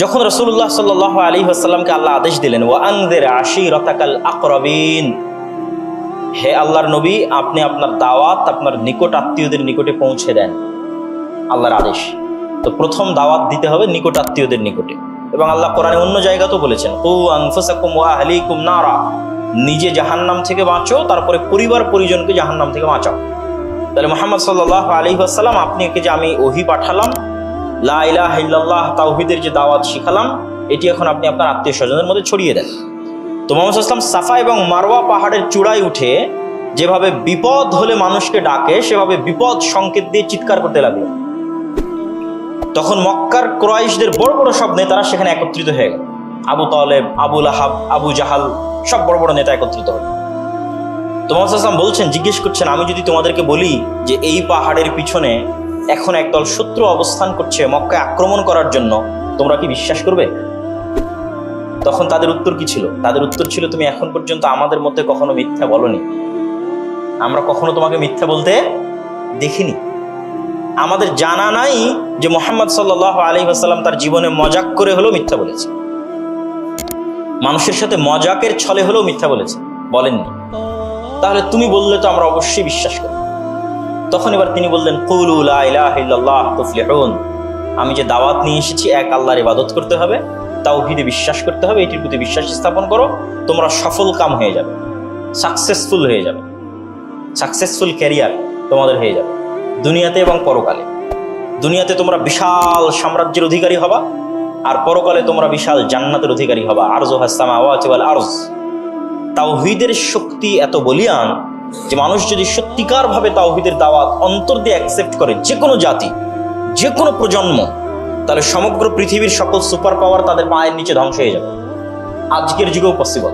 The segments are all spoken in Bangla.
যখন রসুল্লাহ সাল আলী আসাল্লামকে আল্লাহ আদেশ দিলেন ও আনদের আশি রতাকাল আকরবিন হে আল্লাহর নবী, আপনি আপনার দাওয়াত আপনার নিকট আত্মীয়দের নিকটে পৌঁছে দেন, আল্লাহর আদেশ। তো প্রথম দাওয়াত দিতে হবে নিকট আত্মীয়দের নিকটে। এবং আল্লাহ কোরআনে অন্য জায়গাতেও বলেছেন ও আনফুসাকুম ওয়া আহলিকুম নারা নিজে জাহান্নাম থেকে বাঁচো, তারপরে পরিবার পরিজনকে জাহান্নাম থেকে বাঁচাও। তাহলে মোহাম্মদ সাল্লাহ আলী আসসালাম আপনি একে যে আমি ওহি পাঠালাম লা ইলাহা তাওহিদের যে দাওয়াত শিখালাম, এটি এখন আপনি আপনার আত্মীয় স্বজনের মধ্যে ছড়িয়ে দেন। তো মোহাম্মদ ইসলাম সাফা এবং মারওয়া পাহাড়ের চূড়ায় উঠে যেভাবে বিপদ হলে মানুষকে ডাকে, সেভাবে বিপদ সংকেত দিয়ে চিৎকার করতে লাগল। তখন মক্কার ক্রয়েশদের বড় বড় সব নেতারা সেখানে একত্রিত হয়ে গেল। আবু তালেব আবুল আহাব আবু জাহাল, সব বড় বড় নেতা একত্রিত হল। তো মোহাম্মদ ইসলাম বলছেন, জিজ্ঞেস করছেন, আমি যদি তোমাদেরকে বলি যে এই পাহাড়ের পিছনে এখন একদল শত্রু অবস্থান করছে মক্কায় আক্রমণ করার জন্য। তোমরা কি বিশ্বাস করবে? তখন তাদের উত্তর কি ছিল? তাদের উত্তর ছিল, তুমি এখন পর্যন্ত আমাদের মধ্যে কখনো মিথ্যা বলনি। আমরা কখনো তোমাকে মিথ্যা বলতে দেখিনি। আমাদের জানা নাই যে মোহাম্মদ সাল্লাহ আলী আসাল্লাম তার জীবনে মজাক করে হলেও মিথ্যা বলেছে। মানুষের সাথে মজাকের ছলে হলেও মিথ্যা বলেছে। বলেননি। তাহলে তুমি বললে তো আমরা অবশ্যই বিশ্বাস করি তখন এবার তিনি বললেন কুলুল্লাহ আমি যে দাওয়াত নিয়ে এসেছি, এক আল্লাহর ইবাদত করতে হবে তাও তাওহিদে বিশ্বাস করতে হবে, এটির প্রতি বিশ্বাস স্থাপন করো, তোমরা সফল কাম হয়ে যাবে সাকসেসফুল হয়ে যাবে সাকসেসফুল ক্যারিয়ার তোমাদের হয়ে যাবে, দুনিয়াতে এবং পরকালে। দুনিয়াতে তোমরা বিশাল সাম্রাজ্যের অধিকারী হবা, আর পরকালে তোমরা বিশাল জান্নাতের অধিকারী হবা আরজ হাসামা আওয়াজ আরজ তাওহিদের শক্তি এত বলিয়ান যে মানুষ যদি সত্যিকারভাবে তাওহিদের দাওয়াত অন্তর দিয়ে অ্যাকসেপ্ট করে যে কোনো জাতি যে কোনো প্রজন্ম, তাহলে সমগ্র পৃথিবীর সকল সুপার পাওয়ার তাদের পায়ের নিচে ধ্বংস হয়ে যাবে। আজকের যুগেও পসিবল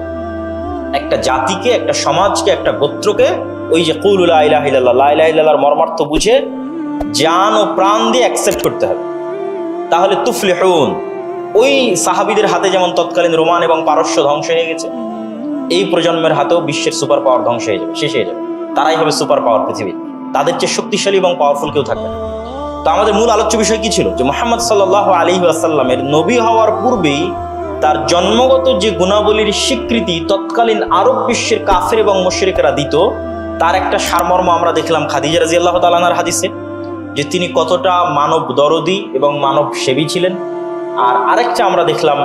একটা জাতিকে, একটা সমাজকে, একটা গোত্রকে ওই যে কুলুল্লাহ মর্মার্থ বুঝে জান ও প্রাণ দিয়ে অ্যাকসেপ্ট করতে হবে। তাহলে তুফলেহুন, ওই সাহাবিদের হাতে যেমন তৎকালীন রোমান এবং পারস্য ধ্বংস হয়ে গেছে এই প্রজন্মের হাতেও বিশ্বের সুপার পাওয়ার ধ্বংস হয়ে যাবে, শেষ হয়ে যাবে। তারাই হবে সুপার পাওয়ার পৃথিবীর। তাদের চেয়ে শক্তিশালী এবং পাওয়ারফুল কেউ থাকবে না। তো আমাদের মূল আলোচ্য বিষয় কি ছিল? যে মোহাম্মদ সাল্লাহ আলী আসাল্লামের নবী হওয়ার পূর্বেই তার জন্মগত যে গুণাবলীর স্বীকৃতি তৎকালীন আরব বিশ্বের কাফের এবং মুশরিকরা দিত, তার একটা সারমর্ম আমরা দেখলাম খাদিজা রাজি আল্লাহ তালানার হাদিসে, যে তিনি কতটা মানব দরদি এবং মানব সেবী ছিলেন। আর আরেকটা আমরা দেখলাম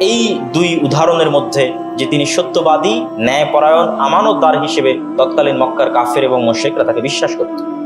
এই দুই উদাহরণের মধ্যে যে তিনি সত্যবাদী, ন্যায়পরায়ণ, আমানতদার হিসেবে তৎকালীন মক্কার কাফের এবং মোশেকরা তাকে বিশ্বাস করত